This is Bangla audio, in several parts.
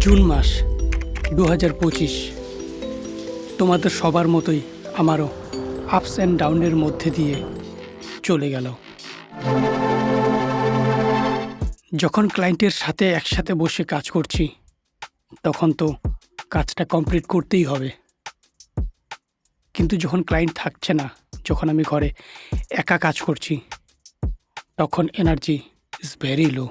জুন মাস দু হাজার পঁচিশ। তোমাদের সবার মতোই আমারও আপস অ্যান্ড ডাউনের মধ্যে দিয়ে চলে গেল। যখন ক্লায়েন্টের সাথে একসাথে বসে কাজ করছি, তখন তো কাজটা কমপ্লিট করতেই হবে। কিন্তু যখন ক্লায়েন্ট থাকছে না, যখন আমি ঘরে একা কাজ করছি, তখন এনার্জি ইজ ভেরি লো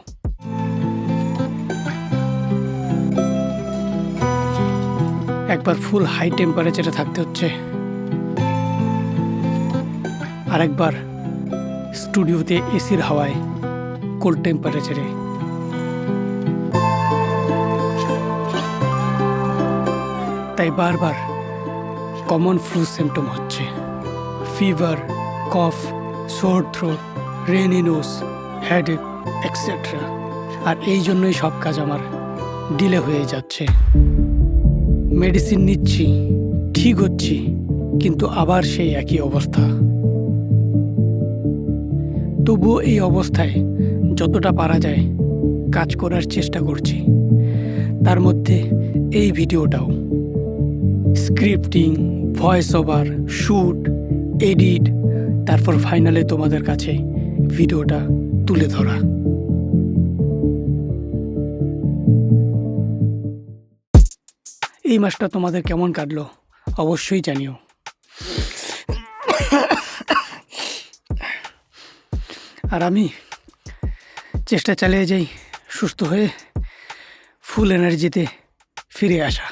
একবার ফুল হাই টেম্পারেচারে থাকতে হচ্ছে। আরেকবার স্টুডিওতে এসির হাওয়ায় কোল্ড টেম্পারেচারে তাই বারবার কমন ফ্লু সিমটম হচ্ছে। Fever cough sore throat runny nose headache etcetera আর এই জন্যই সব কাজ আমার ডিলে হয়ে যাচ্ছে। মেডিসিন নিচ্ছি, ঠিক হচ্ছি, কিন্তু আবার সেই একই অবস্থা। তবুও এই অবস্থায় যতটা পারা যায় কাজ করার চেষ্টা করছি। তার মধ্যে এই ভিডিওটাও। Scripting voice over shoot edit, তারপর ফাইনালে তোমাদের কাছে ভিডিওটা তুলে ধরা। এই মাসটা তোমাদের কেমন কাটলো? অবশ্যই জানিও। আর আমি চেষ্টা চালিয়ে যাই, সুস্থ হয়ে ফুল এনার্জিতে ফিরে আসা।